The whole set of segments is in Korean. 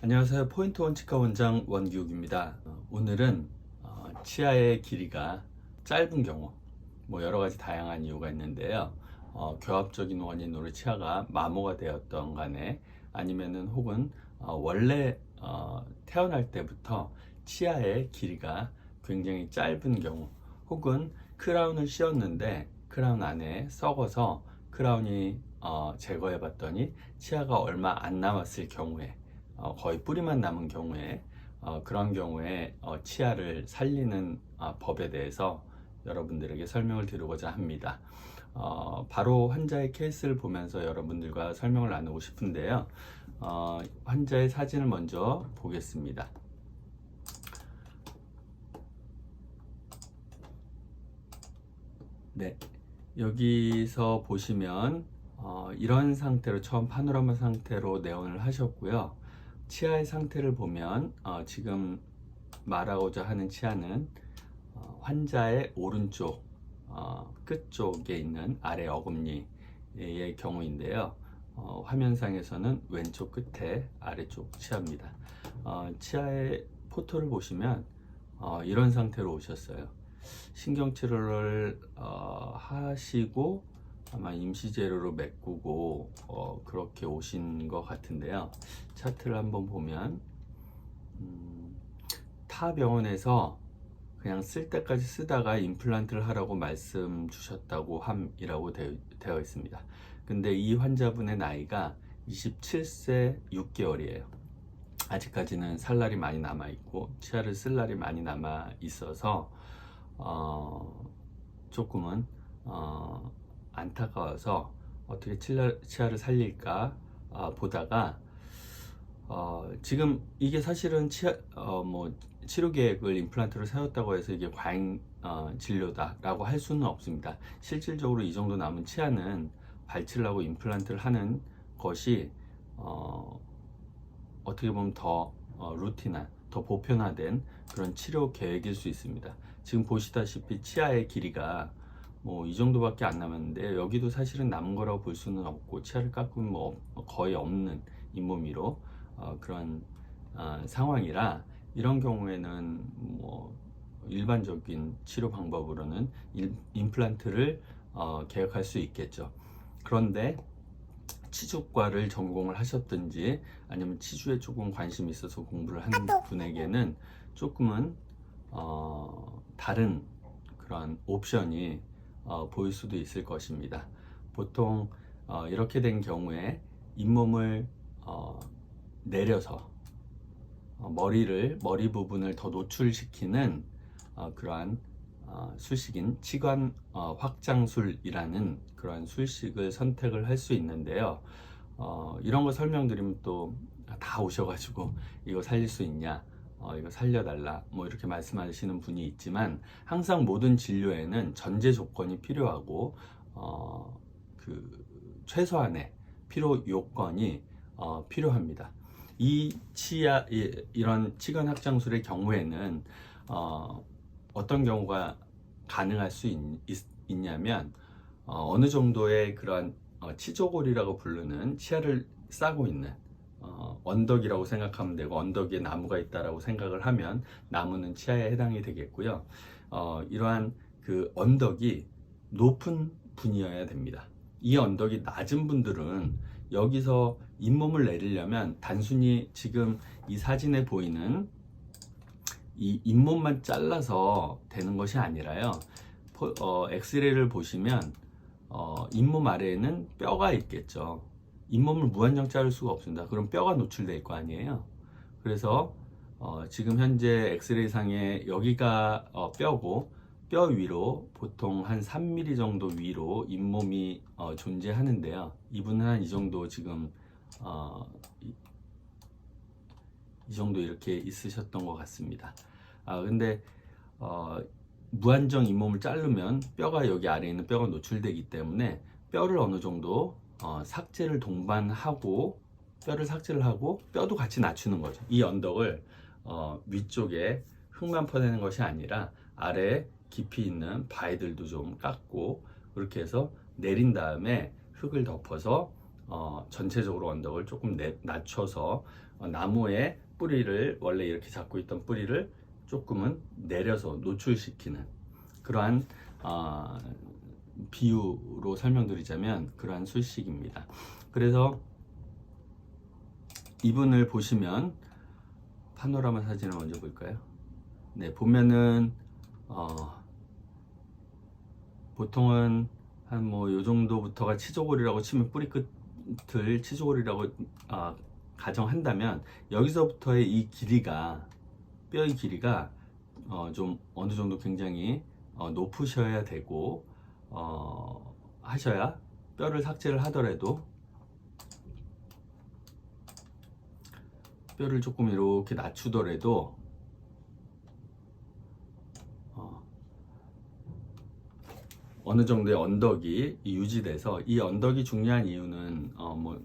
안녕하세요. 포인트 원 치과 원장 원기욱입니다. 어, 오늘은 어, 치아의 길이가 짧은 경우, 뭐 여러 가지 다양한 이유가 있는데요. 어, 교합적인 원인으로 치아가 마모가 되었던 간에 아니면은 혹은 어, 원래 어, 태어날 때부터 치아의 길이가 굉장히 짧은 경우, 혹은 크라운을 씌웠는데 크라운 안에 썩어서 크라운이 어, 제거해 봤더니 치아가 얼마 안 남았을 경우에 어, 거의 뿌리만 남은 경우에 어, 그런 경우에 어, 치아를 살리는 어, 법에 대해서 여러분들에게 설명을 드리고자 합니다. 어, 바로 환자의 케이스를 보면서 여러분들과 설명을 나누고 싶은데요. 어, 환자의 사진을 먼저 보겠습니다. 네, 여기서 보시면 어, 이런 상태로 처음 파노라마 상태로 내원을 하셨고요. 치아의 상태를 보면 어, 지금 말하고자 하는 치아는 어, 환자의 오른쪽 어, 끝 쪽에 있는 아래 어금니의 경우인데요. 어, 화면상에서는 왼쪽 끝에 아래쪽 치아입니다. 어, 치아의 포토를 보시면 어, 이런 상태로 오셨어요. 신경치료를 어, 하시고 아마 임시 재료로 메꾸고 어, 그렇게 오신 것 같은데요. 차트를 한번 보면 음, 타 병원에서 그냥 쓸 때까지 쓰다가 임플란트를 하라고 말씀 주셨다고 함이라고 되어, 되어 있습니다. 근데 이 환자분의 나이가 27세 6개월이에요. 아직까지는 살 날이 많이 남아 있고 치아를 쓸 날이 많이 남아 있어서 어, 조금은 어, 안타까워서 어떻게 치아, 치아를 살릴까 어, 보다가 어, 지금 이게 사실은 치아, 어, 뭐 치료 계획을 임플란트를 세웠다고 해서 이게 과잉 어, 진료다라고 할 수는 없습니다. 실질적으로 이 정도 남은 치아는 발치를 하고 임플란트를 하는 것이 어, 어떻게 보면 더 어, 루틴한, 더 보편화된 그런 치료 계획일 수 있습니다. 지금 보시다시피 치아의 길이가 뭐 이 정도밖에 안 남았는데 여기도 사실은 남은 거라고 볼 수는 없고 치아를 깎으면 뭐 거의 없는 잇몸이로 어, 그런 어, 상황이라 이런 경우에는 뭐 일반적인 치료 방법으로는 일, 임플란트를 어, 계획할 수 있겠죠. 그런데 치주과를 전공을 하셨든지 아니면 치주에 조금 관심이 있어서 공부를 하는 분에게는 조금은 어, 다른 그런 옵션이 어, 보일 수도 있을 것입니다. 보통 어, 이렇게 된 경우에 잇몸을 어, 내려서 어, 머리를 머리 부분을 더 노출시키는 어, 그러한 어, 술식인 치관 어, 확장술이라는 그러한 술식을 선택을 할 수 있는데요. 어, 이런 거 설명드리면 또 다 오셔가지고 이거 살릴 수 있냐, 어, 이거 살려달라, 뭐 이렇게 말씀하시는 분이 있지만 항상 모든 진료에는 전제 조건이 필요하고 어, 그 최소한의 필요 요건이 어, 필요합니다. 이 치아 이, 이런 치관 확장술의 경우에는 어, 어떤 경우가 가능할 수 있, 냐면 어, 느 정도의 그런 어, 치조골이라고 부르는 치아를 싸고 있는 어, 언덕이라고 생각하면 되고 언덕에 나무가 있다라고 생각을 하면 나무는 치아에 해당이 되겠고요. 어, 이러한 그 언덕이 높은 분이어야 됩니다. 이 언덕이 낮은 분들은 여기서 잇몸을 내리려면 단순히 지금 이 사진에 보이는 이 잇몸만 잘라서 되는 것이 아니라요. 포- 어, 엑스레이를 보시면 어, 잇몸 아래에는 뼈가 있겠죠. 잇몸을 무한정 자를 수가 없습니다. 그럼 뼈가 노출될 거 아니에요. 그래서 어, 지금 현재 엑스레이 상에 여기가 어, 뼈고 뼈 위로 보통 한 3mm 정도 위로 잇몸이 어, 존재하는데요. 이분은 한 이 정도 지금 어, 이, 이 정도 이렇게 있으셨던 것 같습니다. 아 근데 어, 무한정 잇몸을 자르면 뼈가 여기 아래에 있는 뼈가 노출되기 때문에 뼈를 어느 정도 어, 삭제를 동반하고 뼈를 삭제를 하고 뼈도 같이 낮추는 거죠. 이 언덕을 어, 위쪽에 흙만 퍼내는 것이 아니라 아래 깊이 있는 바위들도 좀 깎고 그렇게 해서 내린 다음에 흙을 덮어서 어, 전체적으로 언덕을 조금 내- 낮춰서 어, 나무의 뿌리를 원래 이렇게 잡고 있던 뿌리를 조금은 내려서 노출시키는 그러한 어, 비유로 설명드리자면 그러한 술식입니다. 그래서 이분을 보시면 파노라마 사진을 먼저 볼까요? 네, 보면은 어, 보통은 한 뭐 요 정도부터가 치조골이라고 치면 뿌리 끝을 치조골이라고 아, 가정한다면 여기서부터의 이 길이가 뼈의 길이가 어, 좀 어느 정도 굉장히 어, 높으셔야 되고 어, 하셔야 뼈를 삭제를 하더라도 뼈를 조금 이렇게 낮추더라도 어, 어느 정도의 언덕이 유지돼서 이 언덕이 중요한 이유는 어, 뭐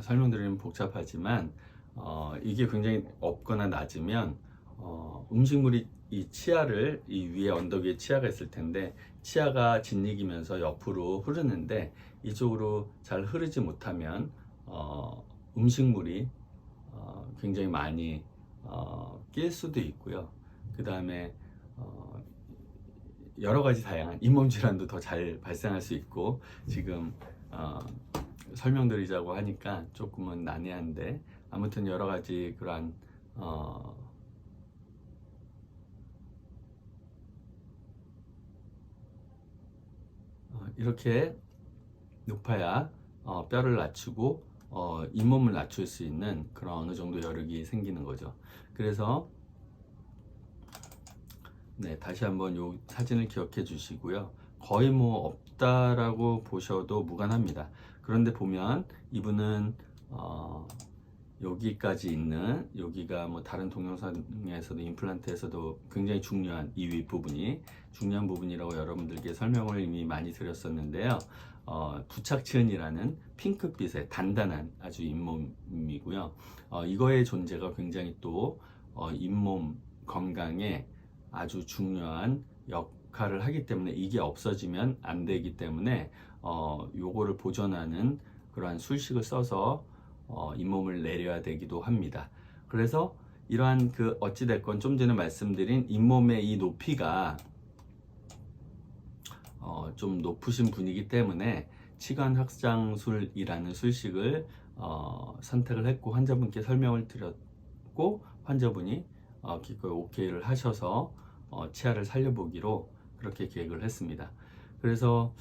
설명드리면 복잡하지만 어, 이게 굉장히 없거나 낮으면 어, 음식물이 이 치아를 이 위에 언덕 위에 치아가 있을 텐데 치아가 짓이기면서 옆으로 흐르는데 이쪽으로 잘 흐르지 못하면 어, 음식물이 어, 굉장히 많이 어, 낄 수도 있고요. 그 다음에 어, 여러 가지 다양한 잇몸 질환도 더 잘 발생할 수 있고 지금 어, 설명드리자고 하니까 조금은 난해한데 아무튼 여러 가지 그러한 어, 어, 이렇게 높아야 어, 뼈를 낮추고 어, 잇몸을 낮출 수 있는 그런 어느 정도 여력이 생기는 거죠. 그래서 네, 다시 한번 요 사진을 기억해 주시고요. 거의 뭐 없다라고 보셔도 무관합니다. 그런데 보면 이분은 어, 여기까지 있는 여기가 뭐 다른 동영상에서도 임플란트에서도 굉장히 중요한 이 윗부분이 중요한 부분이라고 여러분들께 설명을 이미 많이 드렸었는데요. 어, 부착치은이라는 핑크빛의 단단한 아주 잇몸이고요. 어, 이거의 존재가 굉장히 또 어, 잇몸 건강에 아주 중요한 역할을 하기 때문에 이게 없어지면 안 되기 때문에 어, 요거를 보존하는 그러한 술식을 써서 어, 잇몸을 내려야 되기도 합니다. 그래서 이러한 그 어찌됐건 좀 전에 말씀드린 잇몸의 이 높이가 어, 좀 높으신 분이기 때문에 치관 확장술이라는 술식을 어, 선택을 했고 환자분께 설명을 드렸고 환자분이 어, 기꺼이 오케이를 하셔서 어, 치아를 살려보기로 그렇게 계획을 했습니다. 그래서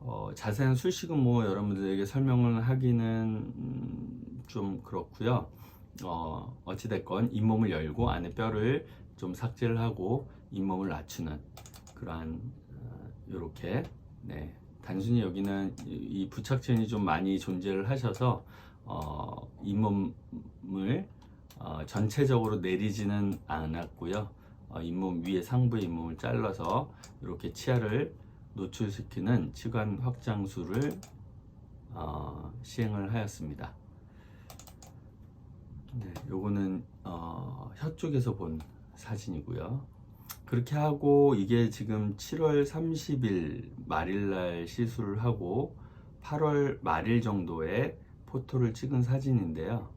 어, 자세한 술식은 뭐 여러분들에게 설명을 하기는 음, 좀 그렇고요. 어, 어찌됐건 잇몸을 열고 안에 뼈를 좀 삭제를 하고 잇몸을 낮추는 그러한 이렇게 네, 단순히 여기는 이- 이 부착진이 좀 많이 존재를 하셔서 어, 잇몸을 어, 전체적으로 내리지는 않았고요. 어, 잇몸 위에 상부 잇몸을 잘라서 이렇게 치아를 노출시키는 치관 확장술을 어, 시행을 하였습니다. 네, 요거는 어, 혀 쪽에서 본 사진이고요. 그렇게 하고 이게 지금 7월 30일 말일날 시술을 하고 8월 말일 정도에 포토를 찍은 사진인데요.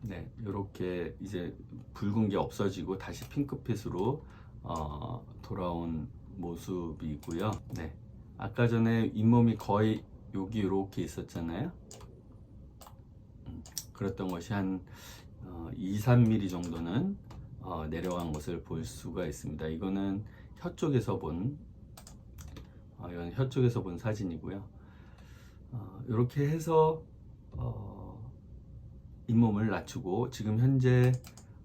네, 이렇게 이제 붉은 게 없어지고 다시 핑크빛으로 어, 돌아온 모습이고요. 네, 아까 전에 잇몸이 거의 여기 이렇게 있었잖아요. 음, 그랬던 것이 한 어, 2, 3mm 정도는 어, 내려간 것을 볼 수가 있습니다. 이거는 혀 쪽에서 본 어, 이건 혀 쪽에서 본 사진이고요. 어, 이렇게 해서 어, 잇몸을 낮추고 지금 현재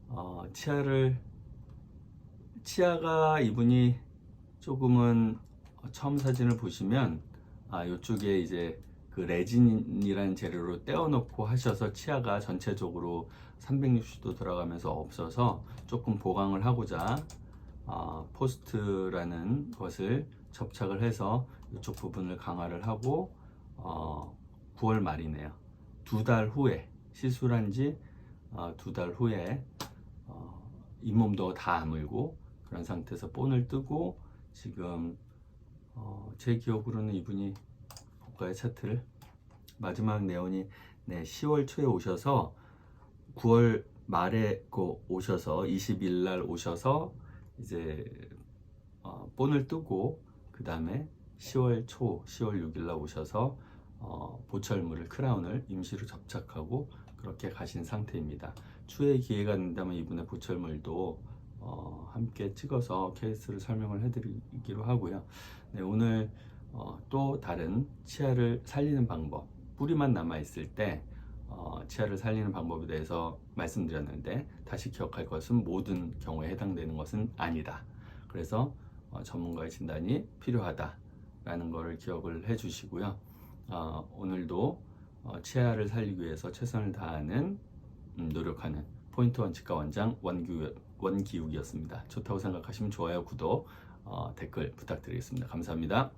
어, 치아를 치아가 이분이 조금은 처음 사진을 보시면 아 이쪽에 이제 그 레진이라는 재료로 떼어놓고 하셔서 치아가 전체적으로 360도 들어가면서 없어서 조금 보강을 하고자 어, 포스트라는 것을 접착을 해서 이쪽 부분을 강화를 하고 어, 9월 말이네요. 두 달 후에 시술한 지 어, 두달 후에 어, 잇몸도 다 아물고 그런 상태에서 본을 뜨고 지금 어, 제 기억으로는 이분이 볼까요 차트를 마지막 내원이 네 10월 초에 오셔서 9월 말에 그 오셔서 20일 날 오셔서 이제 어, 본을 뜨고 그 다음에 10월 초 10월 6일 날 오셔서 어, 보철물을 크라운을 임시로 접착하고 그렇게 가신 상태입니다. 추후에 기회가 된다면 이분의 보철물도 어, 함께 찍어서 케이스를 설명을 해드리기로 하고요. 네, 오늘 어, 또 다른 치아를 살리는 방법, 뿌리만 남아 있을 때 어, 치아를 살리는 방법에 대해서 말씀드렸는데 다시 기억할 것은 모든 경우에 해당되는 것은 아니다. 그래서 어, 전문가의 진단이 필요하다라는 것을 기억을 해주시고요. 어, 오늘도 어, 치아를 살리기 위해서 최선을 다하는 음, 노력하는 포인트 원 치과 원장 원규, 원기욱이었습니다. 좋다고 생각하시면 좋아요, 구독, 어, 댓글 부탁드리겠습니다. 감사합니다.